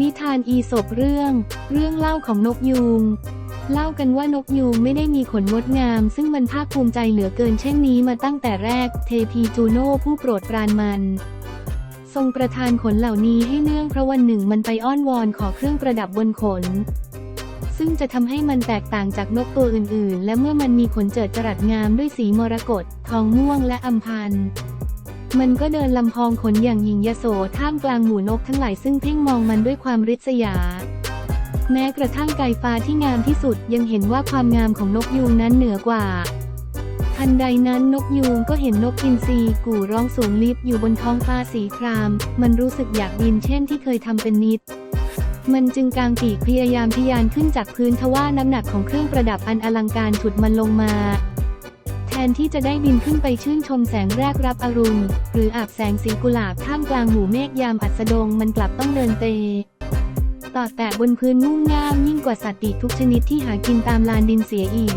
นิทานอีสบเรื่อง เรื่องเล่าของนกยูง เล่ากันว่านกยูงไม่ได้มีขนงดงาม ซึ่งมันภาคภูมิใจเหลือเกินเช่นนี้มาตั้งแต่แรก เทพีจูโน่ผู้โปรดปรานมัน ทรงประทานขนเหล่านี้ให้เนื่องเพราะวันหนึ่งมันไปอ้อนวอนขอเครื่องประดับบนขน ซึ่งจะทำให้มันแตกต่างจากนกตัวอื่นๆ และเมื่อมันมีขนเจิดจรัสงามด้วยสีมรกตทองม่วงและอัมพันธ์ มันก็เดินลำพองขนอย่างหญิงยโสท่ามกลางหมู่นกทั้งหลายซึ่งเพ่งมองมันด้วยความริษยา แม้กระทั่งไก่ฟ้าที่งามที่สุดยังเห็นว่าความงามของนกยูงนั้นเหนือกว่า ทันใดนั้นนกยูงก็เห็นนกอินทรีกู่ร้องสูงลิบอยู่บนท้องฟ้าสีคราม มันรู้สึกอยากบินเช่นที่เคยทำเป็นนิด มันจึงกางปีกพยายามทะยานขึ้นจากพื้นทว่าน้ำหนักของเครื่องประดับอันอลังการฉุดมันลงมา ทนที่จะได้บินขึ้นไปชื่นชมแสงแรกรับอรุณ หรืออาบแสงสีกุหลาบท่ามกลางหมู่เมฆยามอัสดงมันกลับต้องเดินเตะต่อแตะบนพื้นงุ่มง่ามยิ่งกว่าสัตว์ปีกทุกชนิดที่หากินตามลานดินเสียอีก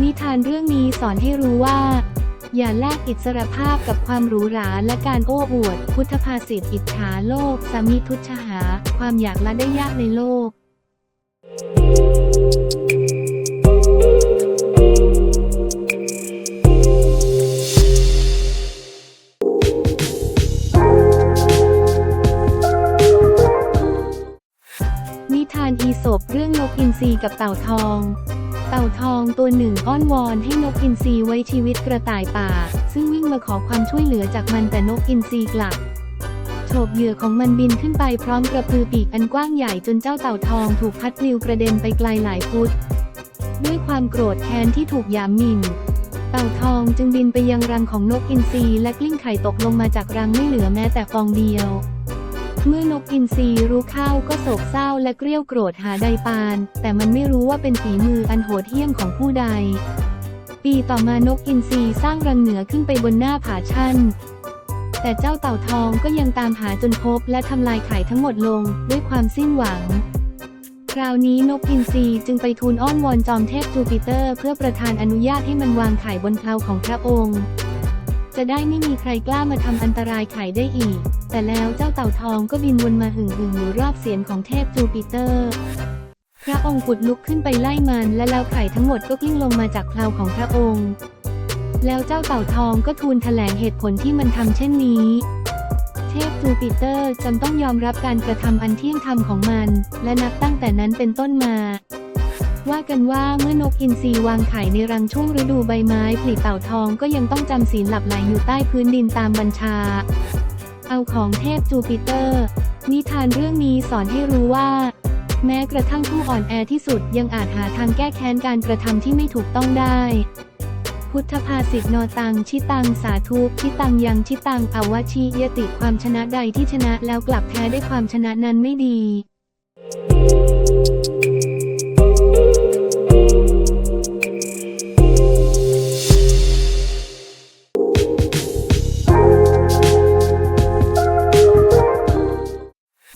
นิทานเรื่องนี้สอนให้รู้ว่า อย่าแลกอิสรภาพกับความหรูหราและการโอ้อวด พุทธภาษิตอิจฉาโลกสามิทุชหา ความอยากละได้ยากในโลกนิ ทานอีสบเรื่องนกอินทรีกับเต่าทอง เต่าทองตัวหนึ่งอ้อนวอนให้นกอินทรีไว้ชีวิตกระต่ายป่า ซึ่งวิ่งมาขอความช่วยเหลือจากมันแต่นกอินทรีกลับโฉบเหยื่อของมันบินขึ้นไปพร้อมกระพือปีกอันกว้างใหญ่จนเจ้าเต่าทองถูกพัดปลิวกระเด็นไปไกลหลายฟุต ด้วยความโกรธแค้นที่ถูกยามหมิ่นเต่าทองจึงบินไปยังรังของนกอินทรีและกลิ้งไข่ตกลงมาจากรังไม่เหลือแม้แต่ฟองเดียว เมื่อนกอินทรีรู้เข้าก็โศกเศร้าและเกรี้ยวโกรธหาใดปาน แต่มันไม่รู้ว่าเป็นฝีมืออันโหดเหี้ยมของผู้ใด ปีต่อมานกอินทรีสร้างรังเหนือขึ้นไปบนหน้าผาชันแต่เจ้าเต่าทองก็ยังตามหาจนพบและทำลายไข่ทั้งหมดลงด้วยความสิ้นหวัง คราวนี้นกอินทรีจึงไปทูลอ้อนวอนจอมเทพจูปิเตอร์ เพื่อประทานอนุญาตให้มันวางไข่บนเพลาของพระองค์ จะได้ไม่มีใครกล้ามาทำอันตรายไข่ได้อีก แต่แล้วเจ้าเต่าทองก็บินวนมาหึ่งหึ่งอยู่รอบเสียนของเทพจูปิเตอร์ พระองค์กุดลุกขึ้นไปไล่มัน และแล้วไข่ทั้งหมดก็กลิ้งลงมาจากเพลาของพระองค์ แล้วเจ้าเต่าทองก็ทูลแถลงเหตุผลที่มันทำเช่นนี้เทพจูปิเตอร์จำต้องยอมรับการกระทำอันเที่ยงธรรมของมัน และนับตั้งแต่นั้นเป็นต้นมา ว่ากันว่าเมื่อนกอินทรีวางไข่ในรังช่วงฤดูใบไม้ผลิเต่าทองก็ยังต้องจำศีลหลับไหลอยู่ใต้พื้นดินตามบัญชา เอาของเทพจูปิเตอร์ นิทานเรื่องนี้สอนให้รู้ว่า แม้กระทั่งผู้อ่อนแอที่สุดยังอาจหาทางแก้แค้นการกระทำที่ไม่ถูกต้องได้ พุทธภาษิตนอตังชิตังสาธุชิตังยังชิตังอวชิยติความชนะใดที่ชนะแล้วกลับแพ้ได้ความชนะนั้นไม่ดี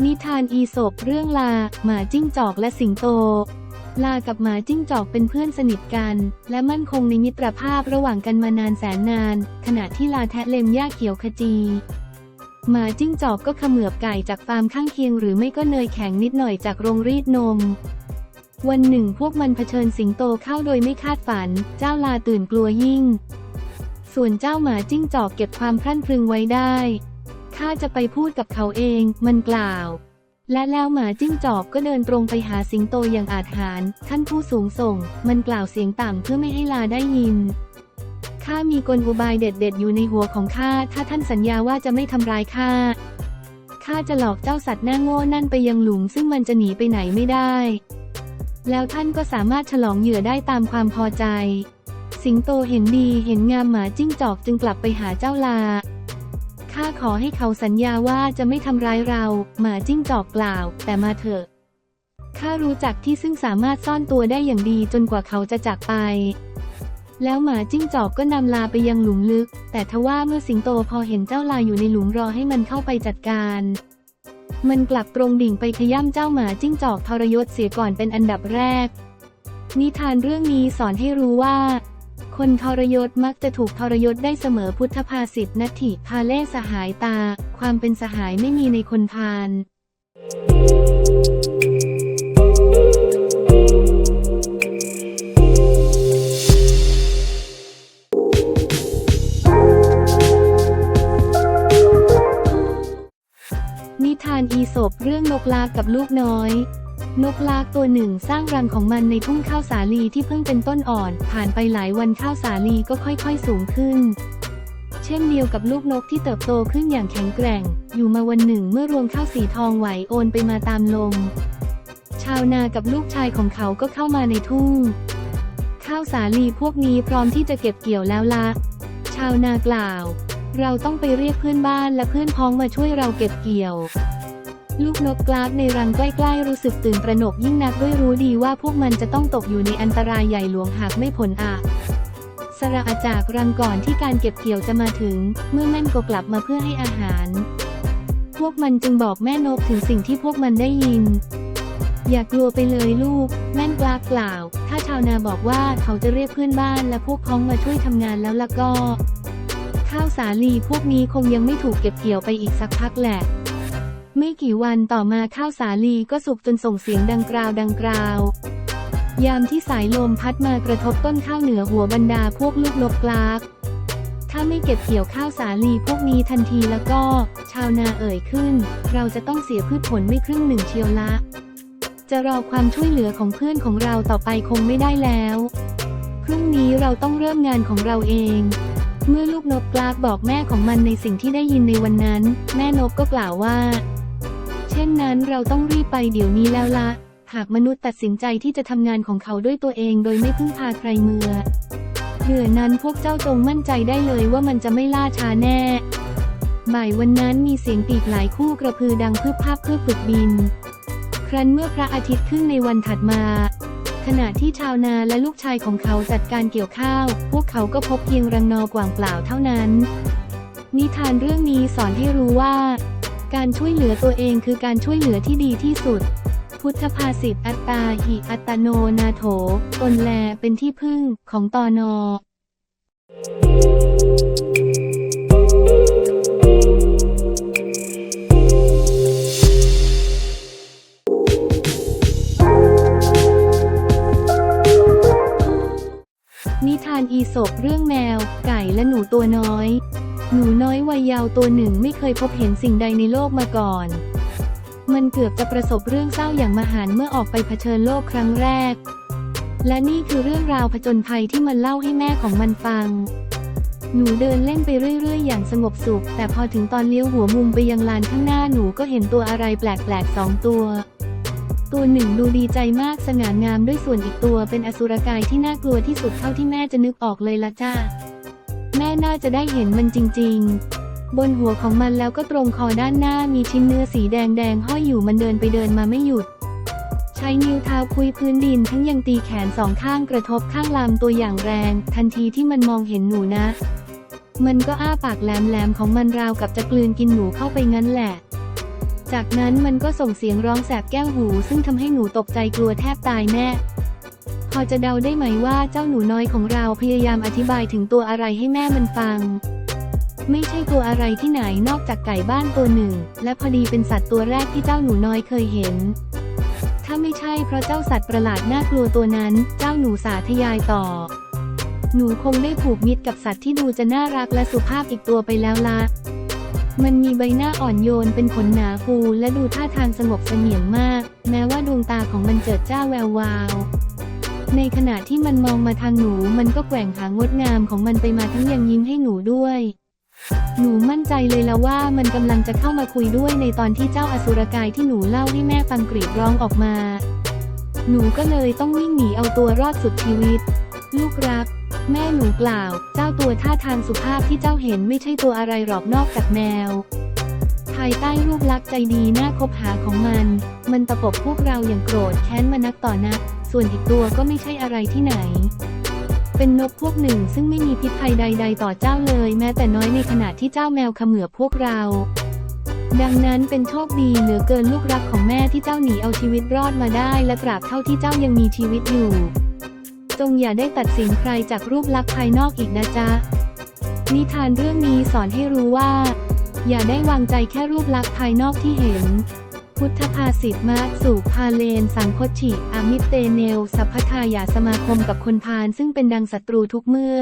นิทานอีสบเรื่องลา หมาจิ้งจอกและสิงโต ลากับหมาจิ้งจอกเป็นเพื่อนสนิทกัน และมั่นคงในมิตรภาพระหว่างกันมานานแสนนาน ขณะที่ลาแทะเลมหญ้าเขียวขจี หมาจิ้งจอกก็เขมือบไก่จากฟาร์มข้างเคียง หรือไม่ก็เนยแข็งนิดหน่อยจากโรงรีดนม วันหนึ่งพวกมันเผชิญสิงโตเข้าโดยไม่คาดฝัน เจ้าลาตื่นกลัวยิ่ง ส่วนเจ้าหมาจิ้งจอกเก็บความพรั่นพรึงไว้ได้ ข้าจะไปพูดกับเขาเอง มันกล่าว และแล้วหมาจิ้งจอกก็เดินตรงไปหาสิงโตอย่างอาจหาร ท่านผู้สูงส่ง มันกล่าวเสียงต่ำเพื่อไม่ให้ลาได้ยิน ข้ามีกลอุบายเด็ดๆอยู่ในหัวของข้า ถ้าท่านสัญญาว่าจะไม่ทำร้ายข้า ข้าจะหลอกเจ้าสัตว์หน้าโง่นั่นไปยังหลุม ซึ่งมันจะหนีไปไหนไม่ได้ แล้วท่านก็สามารถฉลองเหยื่อได้ตามความพอใจ สิงโตเห็นดีเห็นงามหมาจิ้งจอกจึงกลับไปหาเจ้าลา ข้าขอให้เขาสัญญาว่าจะไม่ทำร้ายเรา หมาจิ้งจอกกล่าว แต่มาเถอะ ข้ารู้จักที่ซึ่งสามารถซ่อนตัวได้อย่างดีจนกว่าเขาจะจากไป แล้วหมาจิ้งจอกก็นำลาไปยังหลุมลึก แต่ทว่าเมื่อสิงโตพอเห็นเจ้าลาอยู่ในหลุมรอให้มันเข้าไปจัดการ มันกลับตรงดิ่งไปขย้ำเจ้าหมาจิ้งจอกทรยศเสียก่อนเป็นอันดับแรก นิทานเรื่องนี้สอนให้รู้ว่า คนทรยศมักจะถูกทรยศได้เสมอพุทธภาษิตนัตถิพาเล่สหายตา ความเป็นสหายไม่มีในคนพาลนิทานอีสปเรื่องนกลากับลูกน้อย นกลากตัวหนึ่งสร้างรังของมันในทุ่งข้าวสาลีที่เพิ่งเป็นต้นอ่อน ผ่านไปหลายวันข้าวสาลีก็ค่อยๆสูงขึ้น เช่นเดียวกับลูกนกที่เติบโตขึ้นอย่างแข็งแกร่ง อยู่มาวันหนึ่งเมื่อรวงข้าวสีทองไหวโอนไปมาตามลม ชาวนากับลูกชายของเขาก็เข้ามาในทุ่ง ข้าวสาลีพวกนี้พร้อมที่จะเก็บเกี่ยวแล้วละ ชาวนากล่าว เราต้องไปเรียกเพื่อนบ้านและเพื่อนพ้องมาช่วยเราเก็บเกี่ยว ลูกนกกลากในรังใกล้ๆรู้สึกตื่นประหนกยิ่งนักด้วยรู้ดีว่าพวกมันจะต้องตกอยู่ในอันตรายใหญ่หลวงหากไม่ผลอาสระอาจากรังก่อนที่การเก็บเกี่ยวจะมาถึง เมื่อแม่นก็กลับมาเพื่อให้อาหาร พวกมันจึงบอกแม่นกถึงสิ่งที่พวกมันได้ยิน อย่ากลัวไปเลยลูก แม่นกลากล่าว ถ้าชาวนาบอกว่าเขาจะเรียกเพื่อนบ้านและพวกพ้องมาช่วยทำงานแล้วล่ะก็ ข้าวสาลีพวกนี้คงยังไม่ถูกเก็บเกี่ยวไปอีกสักพักแหละ ไม่กี่วันต่อมาข้าวสาลีก็สุกจนส่งเสียงดังกราวดังกราวยามที่สายลมพัดมากระทบต้นข้าวเหนือหัวบรรดาพวกลูกนกกลากถ้าไม่เก็บเกี่ยวข้าวสาลีพวกนี้ทันทีแล้วก็ ชาวนาเอ่ยขึ้น เราจะต้องเสียพืชผลไม่ครึ่งหนึ่งเชียวละ จะรอความช่วยเหลือของเพื่อนของเราต่อไปคงไม่ได้แล้วพรุ่งนี้เราต้องเริ่มงานของเราเอง เมื่อลูกนกกลากบอกแม่ของมันในสิ่งที่ได้ยินในวันนั้น แม่นกก็กล่าวว่า ช่นนั้นเราต้องรีบไปเดี๋ยวนี้แล้วละ หากมนุษย์ตัดสินใจที่จะทำงานของเขาด้วยตัวเองโดยไม่พึ่งพาใครเมือเดือนั้นพวกเจ้าจงมั่นใจได้เลยว่ามันจะไม่ล่าช้าแน่บ่ายวันนั้นมีเสียงปีกหลายคู่กระพือดังเพืบภาพเพื่อฝึกบิน ครั้นเมื่อพระอาทิตย์ขึ้นในวันถัดมา ขณะที่ชาวนาและลูกชายของเขาจัดการเกี่ยวข้าว พวกเขาก็พบเพียงรังนอกว่างเปล่าเท่านั้น นิทานเรื่องนี้สอนให้รู้ว่า การช่วยเหลือตัวเองคือการช่วยเหลือที่ดีที่สุด พุทธภาษิตอัตตาหิอัตโนนาโถ ตนแลเป็นที่พึ่งของตอนอนิทานอีสปเรื่องแมว ไก่และหนูตัวน้อย หนูน้อยวัยยาวตัวหนึ่งไม่เคยพบเห็นสิ่งใดในโลกมาก่อน มันเกือบจะประสบเรื่องเศร้าอย่างมหันต์เมื่อออกไปเผชิญโลกครั้งแรก และนี่คือเรื่องราวผจญภัยที่มันเล่าให้แม่ของมันฟัง หนูเดินเล่นไปเรื่อยๆ อย่างสงบสุข แต่พอถึงตอนเลี้ยวหัวมุมไปยังลานข้างหน้าหนูก็เห็นตัวอะไรแปลกๆสองตัว ตัวหนึ่งดูดีใจมากสง่างามด้วยส่วนอีกตัวเป็นอสุรกายที่น่ากลัวที่สุดเท่าที่แม่จะนึกออกเลยละจ้า แม่น่าจะได้เห็นมันจริง ๆ บนหัวของมันแล้วก็ตรงคอด้านหน้ามีชิ้นเนื้อสีแดงๆห้อยอยู่มันเดินไปเดินมาไม่หยุด ใช้นิ้วเท้าคุยพื้นดินทั้งยังตีแขนสองข้างกระทบข้างลำตัวอย่างแรง ทันทีที่มันมองเห็นหนูนะ มันก็อ้าปากแหลมๆของมันราวกับจะกลืนกินหนูเข้าไปงั้นแหละจากนั้นมันก็ส่งเสียงร้องแสบแก้วหู ซึ่งทำให้หนูตกใจกลัวแทบตายแน่ อจะเดาได้ไหมว่าเจ้าหนูน้อยของเราพยายามอธิบายถึงตัวอะไรให้แม่มันฟัง ไม่ใช่ตัวอะไรที่ไหนนอกจากไก่บ้านตัวหนึ่ง และพอดีเป็นสัตว์ตัวแรกที่เจ้าหนูน้อยเคยเห็น ถ้าไม่ใช่เพราะเจ้าสัตว์ประหลาดน่ากลัวตัวนั้น เจ้าหนูสาธยายต่อ หนูคงได้ผูกมิตรกับสัตว์ที่ดูจะน่ารักและสุภาพอีกตัวไปแล้วละมันมีใบหน้าอ่อนโยนเป็นขนหนาฟูและดูท่าทางสงบเสงี่ยมมาก แม้ว่าดวงตาของมันเจิดจ้าแวววาว ในขณะที่มันมองมาทางหนูมันก็แกว่งหางงดงามของมันไปมาทั้งยังยิ้มให้หนูด้วย หนูมั่นใจเลยแล้วว่ามันกำลังจะเข้ามาคุยด้วยในตอนที่เจ้าอสุรกายที่หนูเล่าให้แม่ฟังกรีดร้องออกมา หนูก็เลยต้องวิ่งหนีเอาตัวรอดสุดชีวิต ลูกรัก แม่หนูกล่าว เจ้าตัวท่าทางสุภาพที่เจ้าเห็นไม่ใช่ตัวอะไรหรอกนอกจากแมวภายใต้รูปลักษณ์ใจดีน่าคบหาของมัน มันตะปบพวกเราอย่างโกรธแค้นมานักต่อนัก ส่วนอีกตัวก็ไม่ใช่อะไรที่ไหน เป็นนกพวกหนึ่งซึ่งไม่มีพิษภัยใด ๆ ต่อเจ้าเลย แม้แต่น้อยในขณะที่เจ้าแมวเขมือบพวกเราดังนั้นเป็นโชคดีเหลือเกินลูกรักของแม่ที่เจ้าหนีเอาชีวิตรอดมาได้ และตราบเท่าที่เจ้ายังมีชีวิตอยู่ จงอย่าได้ตัดสินใครจากรูปลักษณ์ภายนอกอีกนะจ๊ะ นิทานเรื่องนี้สอนให้รู้ว่า อย่าได้วางใจแค่รูปลักษณ์ภายนอกที่เห็น พุทธภาษิตมาสุพาเลน สังคติอามิเตเนล สัพพทายาสมาคมกับคนพาลซึ่งเป็นดังศัตรูทุกเมื่อ